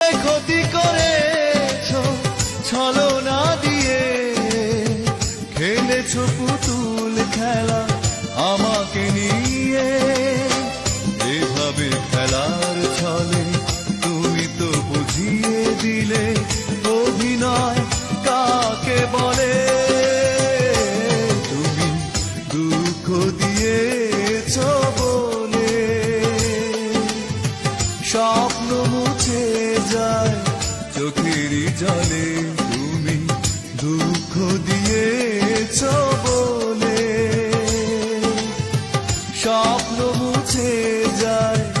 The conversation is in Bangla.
ক্ষতি করেছ, ছলনা দিয়ে। খেলেছ পুতুল খেলা আমাকে নিয়ে। এভাবে খেলার ছলে তুমি তো বুঝিয়ে দিলে অভিনয় কাকে বলে? তুমি দুঃখ দিয়েছ স্বপ্ন মুছে যায়। চোখের জলে তুমি দুঃখ দিয়েছ বলে। স্বপ্ন মুছে যায়।